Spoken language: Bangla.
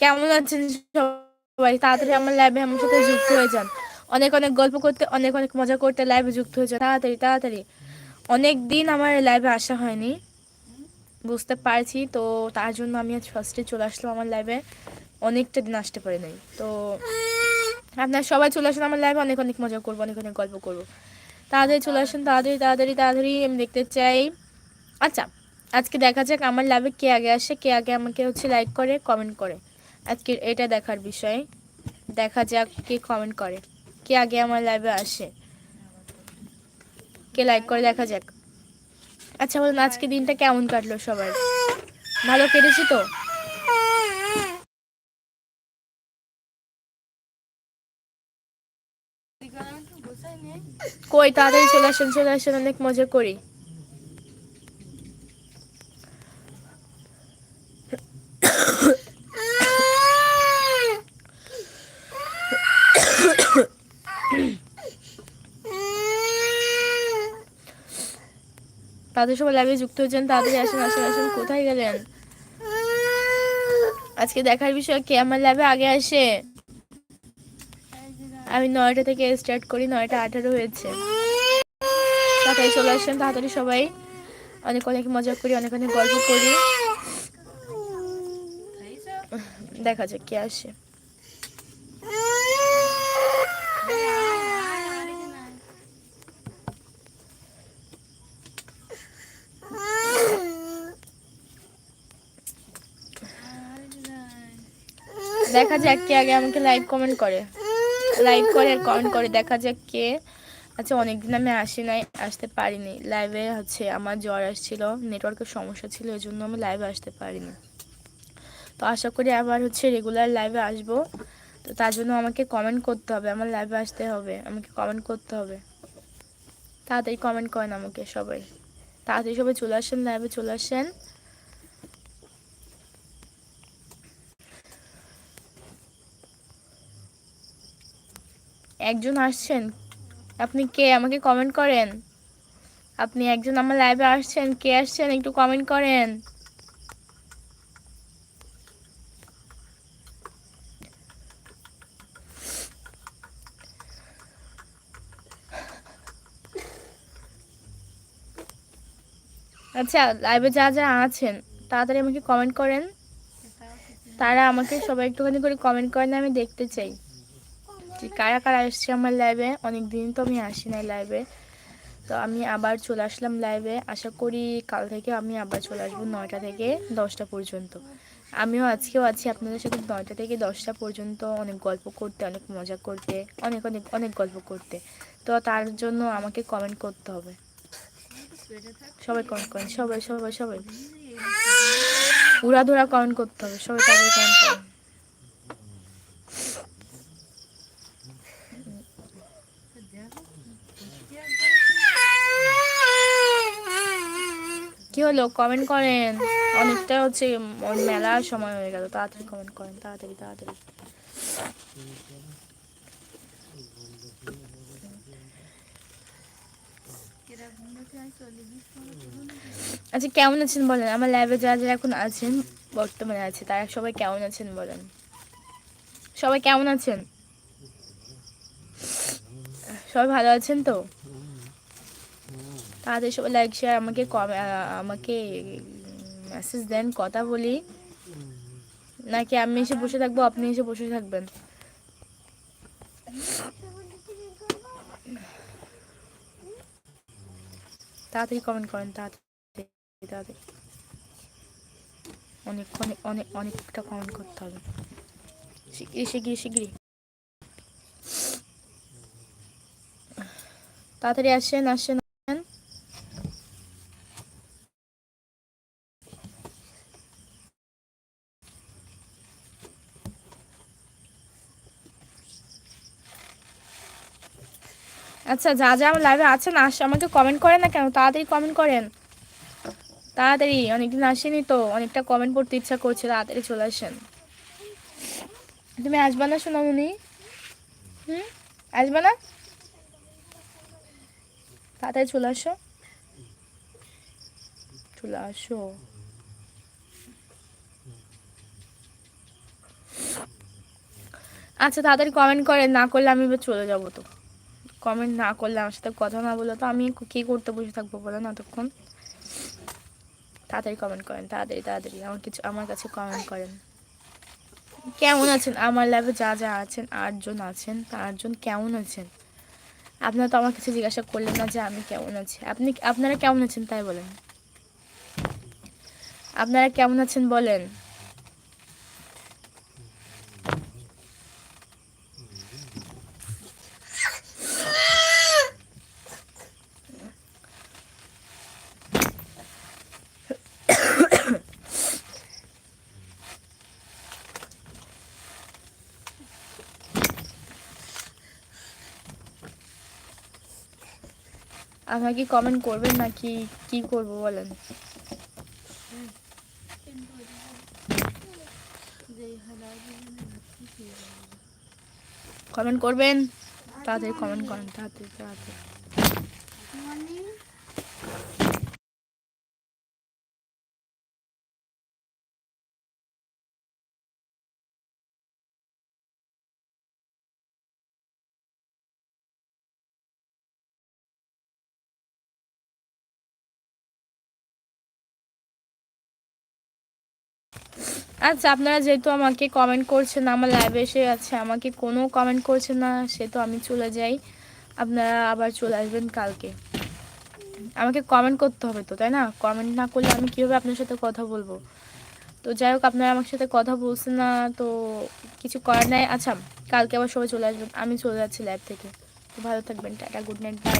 কেমন আছেন সবাই? তাড়াতাড়ি আমার লাইভে আমার সাথে যুক্ত হয়ে যান। অনেক অনেক গল্প করতে, অনেক অনেক মজা করতে লাইভে যুক্ত হয়ে যান। তাড়াতাড়ি তাড়াতাড়ি। অনেক দিন আমার লাইভে আসা হয়নি। বুঝতে পারছি, তো তার জন্য আমি আজ ফার্স্টে চলে আসলাম আমার লাইভে অনেকটা দিন আসতে পারি নাই। তো আপনার সবাই চলে আসুন আমার লাইভে অনেক অনেক মজা করব, অনেক অনেক গল্প করব। তাড়াতাড়ি চলে আসুন, তাড়াতাড়ি তাড়াতাড়ি তাড়াতাড়ি। আমি দেখতে চাই। আচ্ছা আজকে দেখা যাক আমার লাইভে কে আগে আসে, কে আগে আমাকে হচ্ছে লাইক করে কমেন্ট করে। আজকে এটা দেখার বিষয়। দেখা যাক কে কমেন্ট করে। কে আগে আমার লাইভে আসে। কে লাইক করে দেখা যাক। আচ্ছা বলুন, আজকে দিনটা কেমন কাটলো সবার? ভালো কেটেছি তো? কই, তাড়াতাড়ি চলে আসেন চলে আসেন, অনেক মজা করি। তাদের সবাই লাইভে যুক্ত হয়েছেন তাড়াতাড়ি আসেন আসেন আসেন, কোথায় গেলেন? আজকে দেখার বিষয় কে? আমার ল্যাবে আগে আসে। আমি নয়টা থেকে স্টার্ট করি, নয়টা আঠারো হয়েছে। তাড়াতাড়ি চলে আসেন, তাড়াতাড়ি সবাই। অনেক অনেক মজা করি, অনেক অনেক গল্প করি। দেখা যাক কে আসে। দেখা যাক কে আগে আমাকে লাইভ কমেন্ট করে। লাইভ করে আর কমেন্ট করে, দেখা যাক কে। আচ্ছা অনেকদিন আমি আসি নাই, আসতে পারিনি। লাইভে হচ্ছে আমার জ্বর আসছিল নেটওয়ার্কের সমস্যা ছিল এই জন্য আমি লাইভে আসতে পারিনি। তো আশা করি আবার হচ্ছে রেগুলার লাইভে আসব। তো তার জন্য আমাকে কমেন্ট করতে হবে, আমার লাইভে আসতে হবে, আমাকে কমেন্ট করতে হবে। তাড়াতাড়ি কমেন্ট করেন আমাকে সবাই। তাড়াতাড়ি সবাই চলে আসেন লাইভে চলে আসেন। একজন আসছেন? আপনি কে? আমাকে কমেন্ট করেন। আপনি একজন আমার লাইভে আসছেন। কে আসছেন? একটু কমেন্ট করেন। আচ্ছা লাইভে যা যা আছেন, তাড়াতাড়ি আমাকে কমেন্ট করেন। তারা আমাকে সবাই একটুখানি করে কমেন্ট করেন, আমি দেখতে চাই। যে কারা কারা এসছে আমার লাইভে অনেক দিন তো আমি আসি নাই লাইভে তো আমি আবার চলে আসলাম লাইভে আশা করি কাল থেকে আমি আবার চলে আসব নয়টা থেকে দশটা পর্যন্ত। আমিও আজকেও আছি আপনাদের সাথে নয়টা থেকে দশটা পর্যন্ত। অনেক গল্প করতে, অনেক মজা করতে, অনেক অনেক অনেক গল্প করতে। তো তার জন্য আমাকে কমেন্ট করতে হবে। সবাই কমেন্ট করেন, সবাই সবাই সবাই। উড়াধুরা কমেন্ট করতে হবে, সবাই তাদের কমেন্ট করেন। হলো কমেন্ট করেন। অনেকটা হচ্ছে মেলার সময় হয়ে গেল। তাড়াতাড়ি কমেন্ট করেন, তাড়াতাড়ি তাড়াতাড়ি। আচ্ছা কেমন আছেন বলেন? আমার ল্যাবে যারা যারা এখন আছেন, বর্তমানে আছে, তারা সবাই কেমন আছেন বলেন? সবাই কেমন আছেন? সবাই ভালো আছেন তো? তাদের সবাই লাইক শেয়ার আমাকে আমাকে মেসেজ দেন, কথা বলি। নাকি আমি এসে বসে থাকব, আপনি এসে বসে থাকবেন? তাড়াতাড়ি কমেন্ট করেন, তাড়াতাড়ি তাড়াতাড়ি। অনেক অনেক অনেক, অনেকটা কমেন্ট করতে হবে। শিগগিরি শিগগিরি শিগগিরি তাড়াতাড়ি আসেন আসেন আচ্ছা যা যা আমার লাইভে আছেন আস, আমাকে কমেন্ট করেন না কেন? তাড়াতাড়ি কমেন্ট করেন। তাড়াতাড়ি, অনেকদিন আসেনি তো, অনেকটা কমেন্ট করতে ইচ্ছা করছে, তাড়াতাড়ি চলে আসেন। তুমি আসবা না, সোনামণি? হুম? আসবা না? তাড়াতাড়ি চলে আসো। চলে আসো। আচ্ছা তাড়াতাড়ি কমেন্ট করে না করলে আমি এবার চলে যাব তো। কমেন্ট না করলে আমার সাথে কথা না বলে তো আমি কী করতে বসে থাকব বলেন এতক্ষণ তাড়াতাড়ি কমেন্ট করেন, তাড়াতাড়ি তাড়াতাড়ি। আমার কিছু, আমার কাছে কমেন্ট করেন। কেমন আছেন? আমার ল্যাবে যা যা আছেন, আটজন আছেন, আটজন কেমন আছেন? আপনারা তো আমার কাছে জিজ্ঞাসা করলেন না যে আমি কেমন আছি। আপনি, আপনারা কেমন আছেন তাই বলেন। আপনারা কেমন আছেন বলেন। আপনারা কি কমেন্ট করবেন নাকি কি করব বলেন? কমেন্ট করবেন? তাড়াতাড়ি কমেন্ট করেন, তাড়াতাড়ি তাড়াতাড়ি। আচ্ছা আপনারা যেহেতু আমাকে কমেন্ট করছেন, আমার লাইভে এসে আছে, আমাকে কোনো কমেন্ট করছে না, সে তো আমি চলে যাই। আপনারা আবার চলে আসবেন কালকে। আমাকে কমেন্ট করতে হবে তো, তাই না? কমেন্ট না করলে আমি কীভাবে আপনার সাথে কথা বলব? তো যাই হোক, আপনারা আমার সাথে কথা বলছেন না, তো কিছু করার নাই। আচ্ছা কালকে আবার সবাই চলে আসবেন আমি চলে যাচ্ছি লাইভ থেকে। তো ভালো থাকবেন, টাটা গুড নাইট বাই